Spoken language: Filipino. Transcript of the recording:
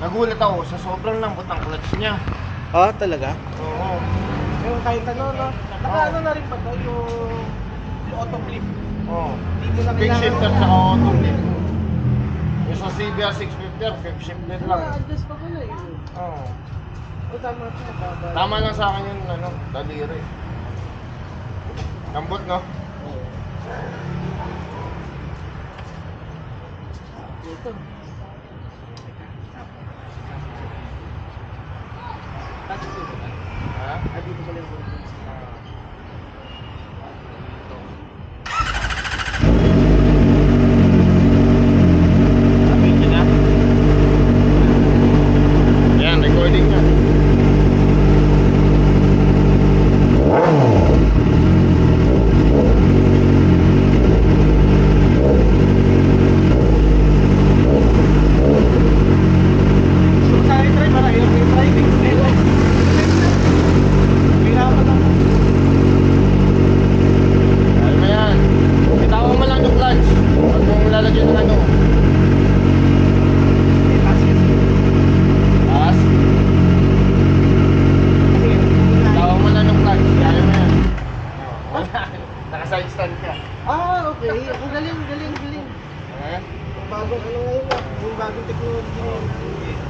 Nagulat ako sa sobrang lambot ng clutch niya. Ah, talaga? Oo. Pero kahit ano, no? Naka ano na rin ba to yung, yung auto flip? Oo. Hindi mo na Big kailangan- shifter sa auto flip. Yung sa CBR 650, fifth shifted lang. Na-adjust pa pala eh. Oo. O tama ito, mababa. Tama lang sa akin yung ano, daliri. Lambot, no? Oo. Ito. Ah, dito ba? Ha? Ah, dito pala yung button. Sabihin na. Yan, recording niya. So, sa akin try, para yung yung driving. Hirapan ako. Kaya mo yan. Bitawan mo lang yung clutch. Huwag mong lalagyan ng ano. Eh, kasi Taas. kasi Bitawan mo lang yung clutch. Kaya mo yan. Wala. Naka-side stand ka. Ang galing, galing, galing. Ha? Yung bagong ano ngayon ah, yung bagong technology ngayon.